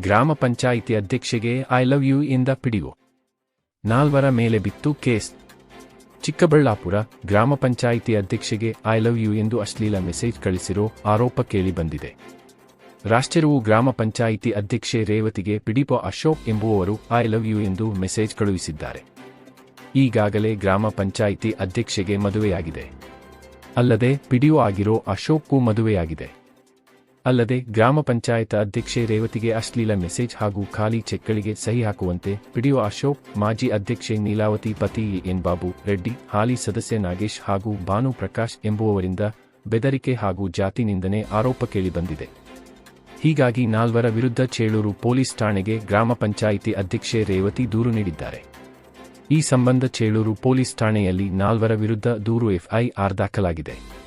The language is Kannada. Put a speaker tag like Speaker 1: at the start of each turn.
Speaker 1: ಗ್ರಾಮ ಪಂಚಾಯಿತಿ ಅಧ್ಯಕ್ಷೆಗೆ ಐ ಲವ್ ಯು ಇಂದ ಪಿಡಿಒ. ನಾಲ್ವರ ಮೇಲೆ ಬಿತ್ತು ಕೇಸ್. ಚಿಕ್ಕಬಳ್ಳಾಪುರ ಗ್ರಾಮ ಪಂಚಾಯಿತಿ ಅಧ್ಯಕ್ಷೆಗೆ ಐ ಲವ್ ಯು ಎಂದು ಅಶ್ಲೀಲ ಮೆಸೇಜ್ ಕಳಿಸಿರೋ ಆರೋಪ ಕೇಳಿಬಂದಿದೆ ರಾಷ್ಟ್ರವು ಗ್ರಾಮ ಪಂಚಾಯಿತಿ ಅಧ್ಯಕ್ಷೆ ರೇವತಿಗೆ ಪಿಡಿಪೊ ಅಶೋಕ್ ಎಂಬುವವರು ಐ ಲವ್ ಯು ಎಂದು ಮೆಸೇಜ್ ಕಳುಹಿಸಿದ್ದಾರೆ. ಈಗಾಗಲೇ ಗ್ರಾಮ ಪಂಚಾಯಿತಿ ಅಧ್ಯಕ್ಷೆಗೆ ಮದುವೆಯಾಗಿದೆ. ಅಲ್ಲದೆ ಪಿಡಿಒ ಆಗಿರೋ ಅಶೋಕ್ಗೂ ಮದುವೆಯಾಗಿದೆ. ಅಲ್ಲದೆ ಗ್ರಾಮ ಪಂಚಾಯತ್ ಅಧ್ಯಕ್ಷೆ ರೇವತಿಗೆ ಅಶ್ಲೀಲ ಮೆಸೇಜ್ ಹಾಗೂ ಖಾಲಿ ಚೆಕ್ಗಳಿಗೆ ಸಹಿ ಹಾಕುವಂತೆ ಪಿಡಿಒ ಅಶೋಕ್, ಮಾಜಿ ಅಧ್ಯಕ್ಷೆ ನೀಲಾವತಿ ಪತಿ ಎನ್ ಬಾಬು ರೆಡ್ಡಿ, ಹಾಲಿ ಸದಸ್ಯ ನಾಗೇಶ್ ಹಾಗೂ ಭಾನು ಪ್ರಕಾಶ್ ಎಂಬುವವರಿಂದ ಬೆದರಿಕೆ ಹಾಗೂ ಜಾತಿ ನಿಂದನೆ ಆರೋಪ ಕೇಳಿಬಂದಿದೆ ಹೀಗಾಗಿ ನಾಲ್ವರ ವಿರುದ್ಧ ಚೇಳೂರು ಪೊಲೀಸ್ ಠಾಣೆಗೆ ಗ್ರಾಮ ಪಂಚಾಯಿತಿ ಅಧ್ಯಕ್ಷೆ ರೇವತಿ ದೂರು ನೀಡಿದ್ದಾರೆ. ಈ ಸಂಬಂಧ ಚೇಳೂರು ಪೊಲೀಸ್ ಠಾಣೆಯಲ್ಲಿ ನಾಲ್ವರ ವಿರುದ್ಧ ದೂರು ಎಫ್ಐಆರ್ ದಾಖಲಾಗಿದೆ.